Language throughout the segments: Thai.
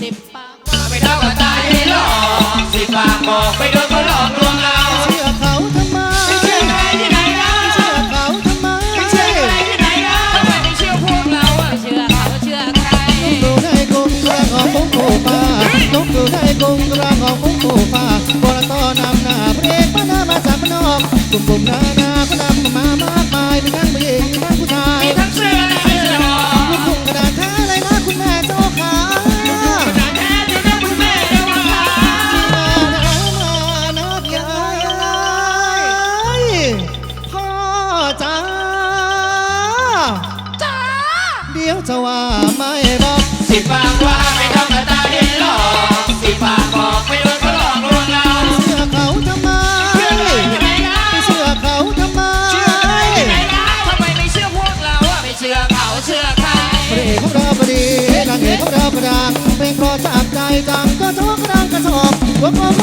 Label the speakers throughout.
Speaker 1: สิบปากไปเท่ากับตายไม่หลอกสิบปากบอกไม่เท่ ดี๋ยวจะ
Speaker 2: ว่าไม่บอกสิปากว่าไม่ทำ
Speaker 1: แต่
Speaker 2: ตา
Speaker 1: เห็นหลอกสิปากบอกไม่โดนเขาหลอกลวงเรา
Speaker 2: เชื่อเขาทำไม
Speaker 1: เชื่อเรา
Speaker 2: ทำไม
Speaker 1: เราเชื่อเขา
Speaker 2: ทำไม
Speaker 1: เชื่อทำ
Speaker 2: ไม
Speaker 1: เราทำไมไม่เชื่อพวกเราไม่เชื่อเขาเชื่อใคร
Speaker 2: พระเอกของเราพอดีนางเอกของเราประดาเพลงเพราะจากใจจังก็ชอบกระดังกระ
Speaker 1: สอบหัวความ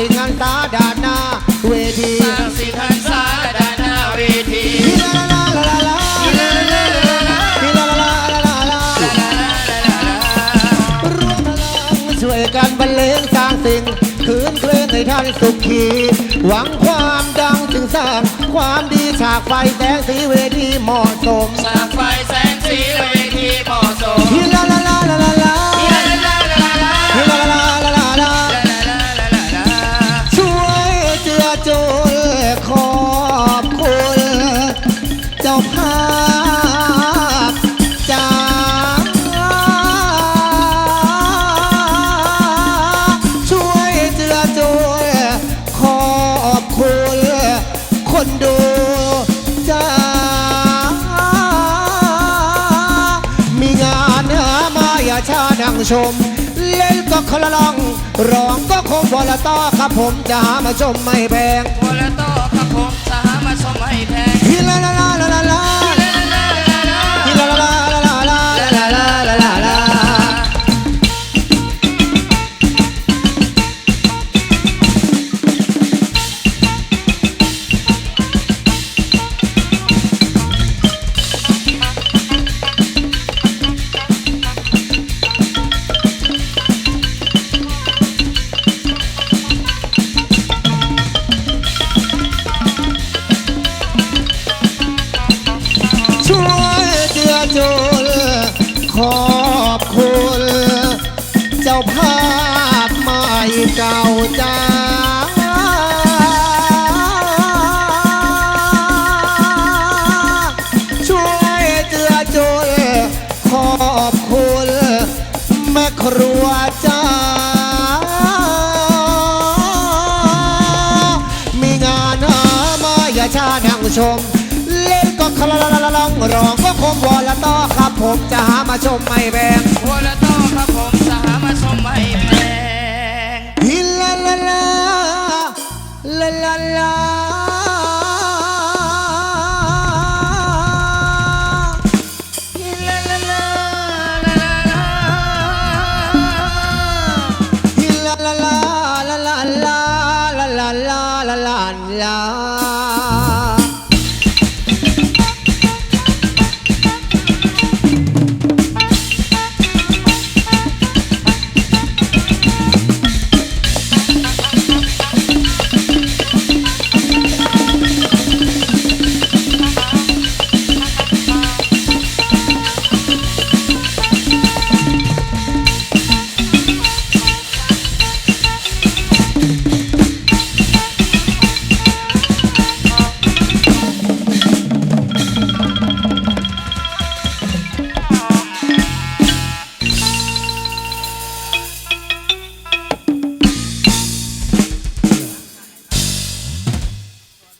Speaker 2: ส
Speaker 3: ร้างสิ่งงานสาดานหน้าเวที
Speaker 1: สร้างสินหันษาด้านหน้าเวที
Speaker 3: ลาลาลาลาลาลาลาลาลาลาลาร่วมพลังช่วยกันบรรเลงสร้างสิ่งคืนเคลงให้ท่านสุขี หวังความดังจึงสร้าง ความดีฉากไฟแสงสีเวทีเหมาะสม
Speaker 1: สร้างไฟแสงสีเวทีเหมาะสม
Speaker 3: ลาลาลาลาลา ชาดังชม เล่นก็คละลอง ร้องก็คงบอละต้อครับผมจะหามาชมไม่แพง
Speaker 1: โอละโตครับผมสหามาชมให้แพง
Speaker 3: ฮิลาลาลาลาลาลา อบคุณ เจ้าภาพใหม่เก่าจ้าช่วยเจือจุนขอบคุณ แม่ครัวจ้า มีงานหามาอย่าช้านั่งชม คลาลาลาลองร้องก็คงวอละต้อครับผมจะหามาชมไม่แบง
Speaker 1: วอละโตครับผมสหามาชมไม่แบง
Speaker 3: ฮิลลลาลาลาลาลา